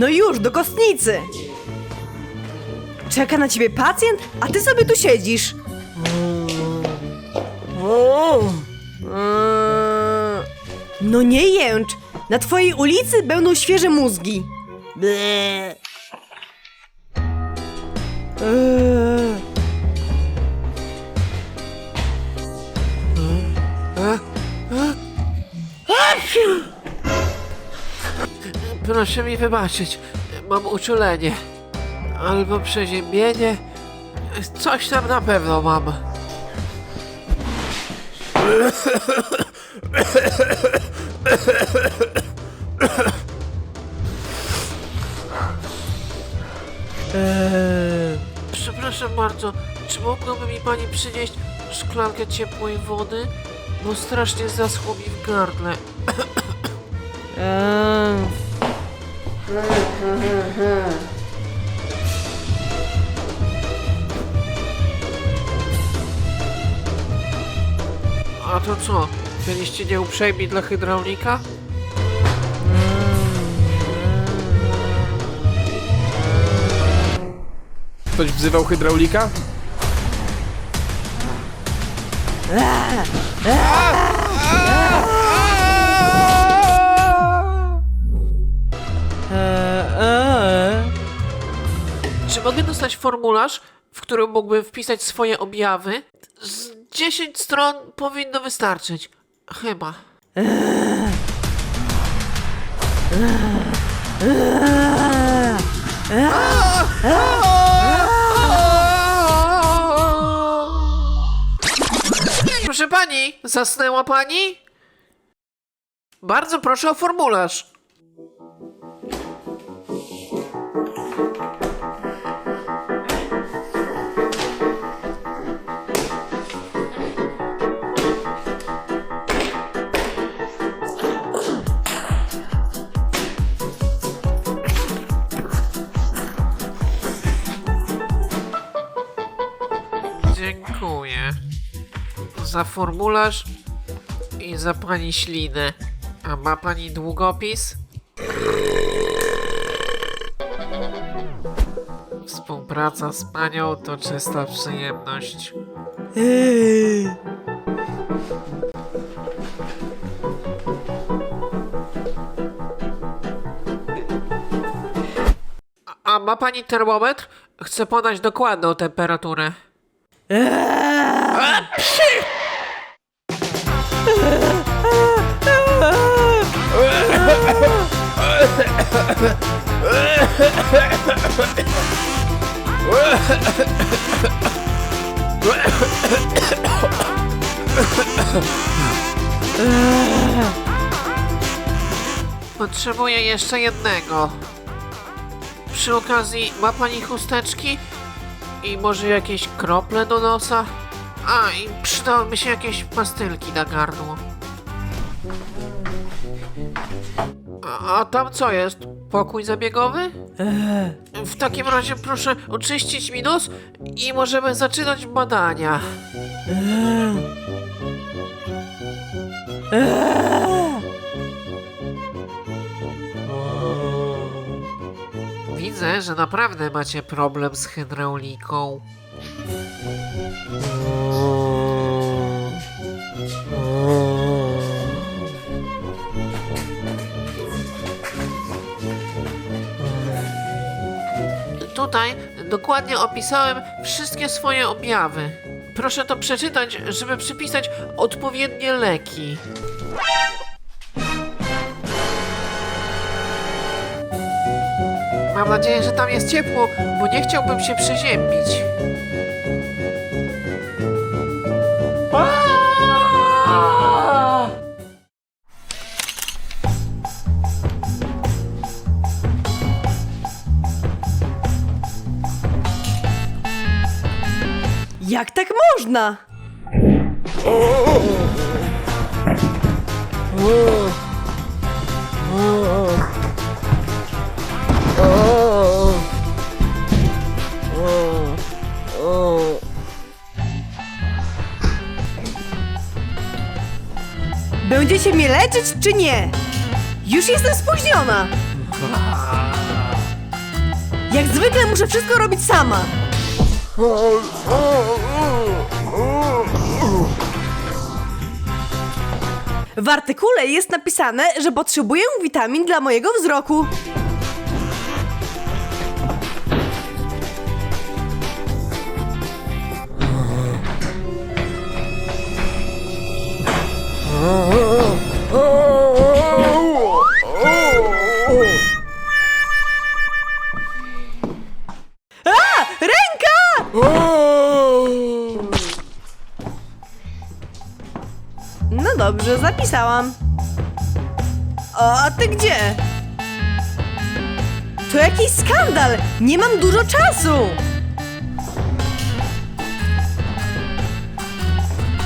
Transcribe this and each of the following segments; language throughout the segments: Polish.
No już, do kostnicy! Czeka na ciebie pacjent, a ty sobie tu siedzisz. No nie jęcz! Na twojej ulicy będą świeże mózgi. Eee. Proszę mi wybaczyć, mam uczulenie. Albo przeziębienie. Coś tam na pewno mam. Przepraszam bardzo, czy mogłaby mi pani przynieść szklankę ciepłej wody? Bo strasznie zaschło mi w gardle. Eee. A to co? Byliście nieuprzejmi dla hydraulika? Ktoś wzywał hydraulika? Eee. Czy mogę dostać formularz, w którym mógłbym wpisać swoje objawy? Z 10 stron powinno wystarczyć. Chyba. Proszę pani, zasnęła pani? Bardzo proszę o formularz. Za formularz i za pani ślinę. A ma pani długopis? Współpraca z panią to czysta przyjemność. Eee. A ma pani termometr? Chcę podać dokładną temperaturę. Potrzebuję jeszcze jednego. Przy okazji, ma pani chusteczki? I może jakieś krople do nosa? A, i przydałyby się jakieś pastylki na gardło. A, a tam co jest? Pokój zabiegowy? W takim razie proszę oczyścić mi nos i możemy zaczynać badania. Widzę, że naprawdę macie problem z hydrauliką. Dokładnie opisałem wszystkie swoje objawy. Proszę to przeczytać, żeby przypisać odpowiednie leki. Mam nadzieję, że tam jest ciepło, bo nie chciałbym się przeziębić. Jak tak można? Będziecie mnie leczyć czy nie? Już jestem spóźniona. Jak zwykle muszę wszystko robić sama. W artykule jest napisane, że potrzebuję witamin dla mojego wzroku. Dobrze, zapisałam. A ty gdzie? To jakiś skandal! Nie mam dużo czasu!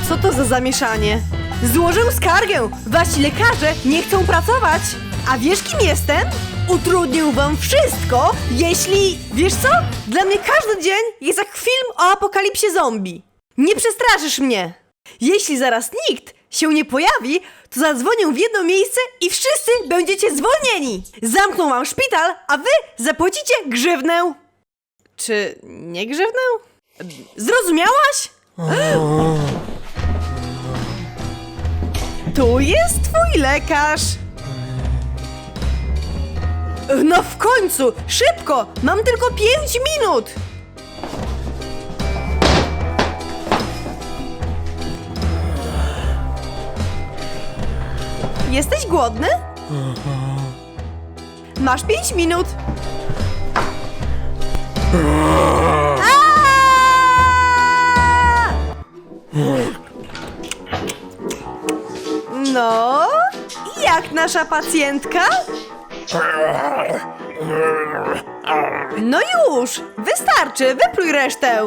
Co to za zamieszanie? Złożę skargę! Wasi lekarze nie chcą pracować! A wiesz kim jestem? Utrudnię wam wszystko, jeśli... Wiesz co? Dla mnie każdy dzień jest jak film o apokalipsie zombie. Nie przestraszysz mnie! Jeśli zaraz nikt się nie pojawi, to zadzwonię w jedno miejsce i wszyscy będziecie zwolnieni! Zamkną wam szpital, a wy zapłacicie grzywnę! Czy nie grzywnę? Zrozumiałaś? Tu jest twój lekarz! No w końcu! Szybko! Mam tylko pięć minut! Jesteś głodny? Masz pięć minut. No, jak nasza pacjentka? No już, wystarczy, wypluj resztę.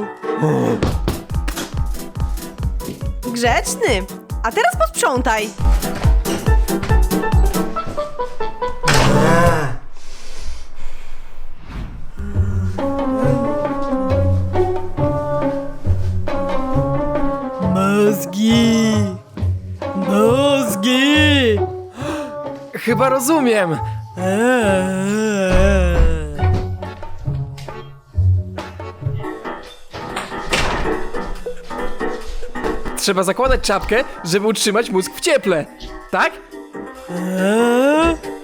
Grzeczny, a teraz posprzątaj. Chyba rozumiem. Trzeba zakładać czapkę, żeby utrzymać mózg w cieple. Tak? Cześć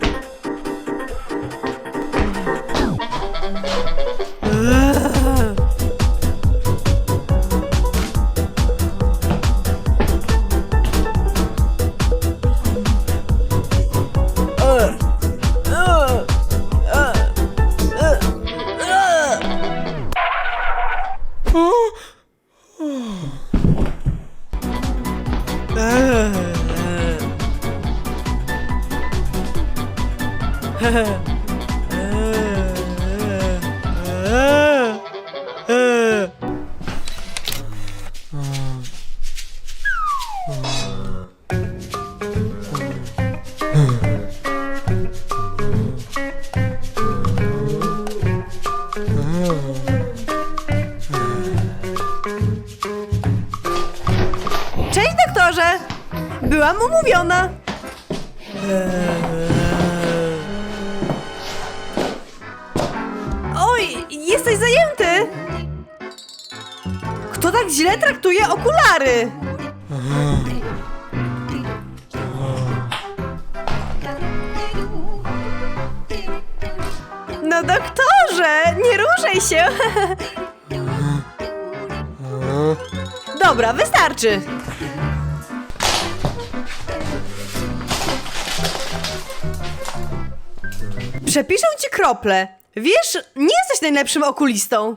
zajęty! Kto tak źle traktuje okulary? No doktorze, nie ruszaj się! Dobra, wystarczy. Przepiszę ci krople. Wiesz, nie jesteś najlepszym okulistą.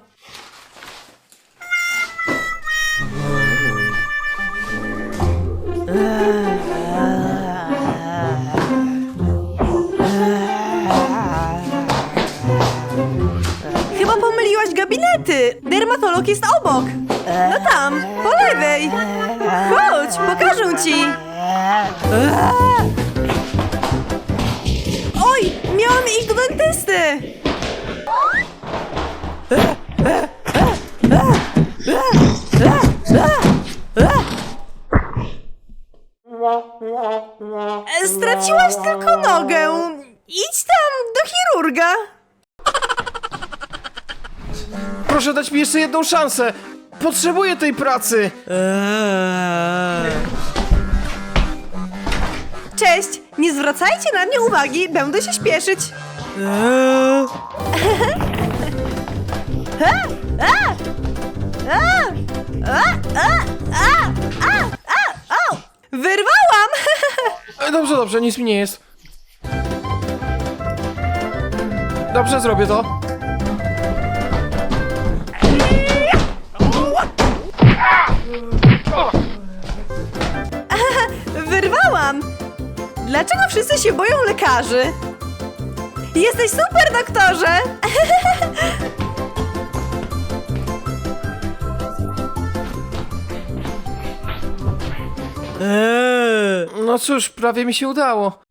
Chyba pomyliłaś gabinety. Dermatolog jest obok. No tam, po lewej. Chodź, pokażę ci. Oj, miałam iść do dentysty. Straciłaś tylko nogę. Idź tam do chirurga. Proszę dać mi jeszcze jedną szansę. Potrzebuję tej pracy. Cześć! Nie zwracajcie na mnie uwagi, będę się śpieszyć. Wyrwałam! E, Dobrze, dobrze, nic mi nie jest. Dobrze, zrobię to. Wyrwałam! Dlaczego wszyscy się boją lekarzy? Jesteś super, doktorze! No cóż, prawie mi się udało.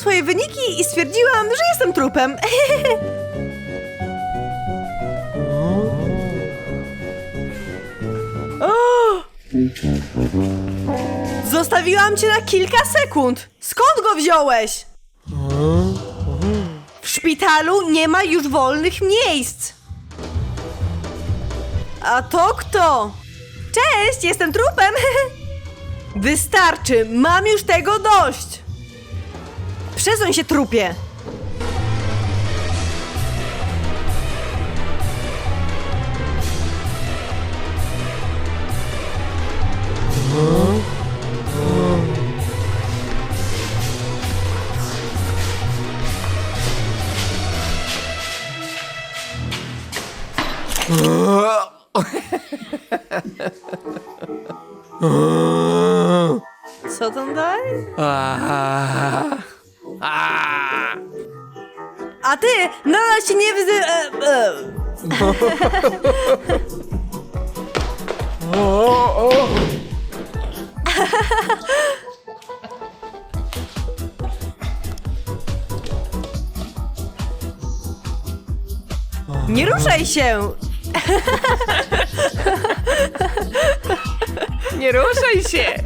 Swoje wyniki i stwierdziłam, że jestem trupem. Zostawiłam cię na kilka sekund. Skąd go wziąłeś? W szpitalu nie ma już wolnych miejsc. A to kto? Cześć, jestem trupem. Wystarczy, mam już tego dość. Przesuń się, trupie. Co tam dalej? Aaaa. A ty, nadal się nie wzy... E, e. O, o. Nie ruszaj się! Nie ruszaj się!